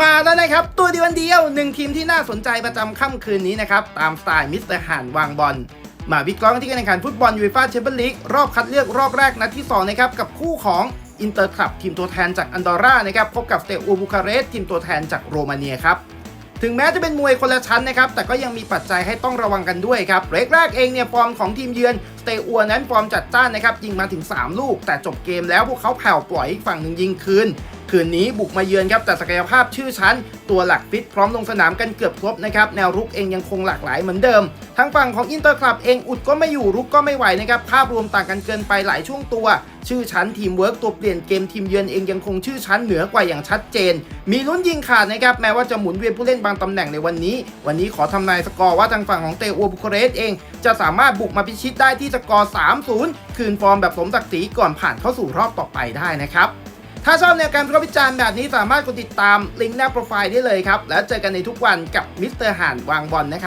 มาแล้วนะครับ ตัวเดียวันเดียวหนึ่งทีมที่น่าสนใจประจำค่ำคืนนี้นะครับ ตามสไตล์มิสเตอร์หานวางบอลมาวิเคราะห์ที่การแข่งขันฟุตบอลยูฟ่าแชมเปี้ยนลีกรอบคัดเลือกรอบแรกนัดที่2นะครับกับคู่ของอินเตอร์คลับทีมตัวแทนจากอันดอร่านะครับพบกับสเตอูบูคาเรสทีมตัวแทนจากโรมาเนียครับถึงแม้จะเป็นมวยคนละชั้นนะครับ แต่ก็ยังมีปัจจัยให้ต้องระวังกันด้วยครับเรกแรกเองเนี่ยฟอร์มของทีมเยือนสเตอัวนั้นฟอร์มจัดจ้านนะครับยิงมาถึง 3 ลูก แต่จบเกมแล้วพวกเขาแผ่วปล่อยอีกฝั่งหนึ่งยิงคืน คืนนี้บุกมาเยือนครับแต่ศักยภาพชื่อชั้น ตัวหลักฟิตพร้อมลงสนามกันเกือบครบนะครับแนวรุกเองยังคงหลากหลายเหมือนเดิม ทั้งฝั่งของอินเตอร์คลับเองอุดก็ไม่อยู่รุกก็ไม่ไหวนะครับภาพรวมต่างกันเกินไปหลายช่วงตัว ชื่อชั้นทีมเวิร์กตัวเปลี่ยนเกมทีมเยือนเองยังคงชื่อชั้นเหนือกว่าอย่างชัดเจน มีลุ้นยิงขาดนะครับแม้ว่าจะหมุนเวียนผู้เล่นบางตำแหน่งในวันนี้ วันนี้ขอทำนายสกอร์ว่าทางฝั่งของเตอัวบุคเรสเองจะสามารถบุกมาพิชิตได้ที่สกอร์ 3-0 คืนฟอร์มแบบสมศักดิ์ศรีก่อนผ่านเข้าสู่รอบต่อไปได้นะครับ ถ้าชอบแนวการวิเคระพิจารณ์แบบนี้สามารถกดติดตามลิงก์หน้าโปรไฟล์ได้เลยครับ แล้วเจอกันในทุกวันกับมิสเตอร์ห่านวางบอลนะครับ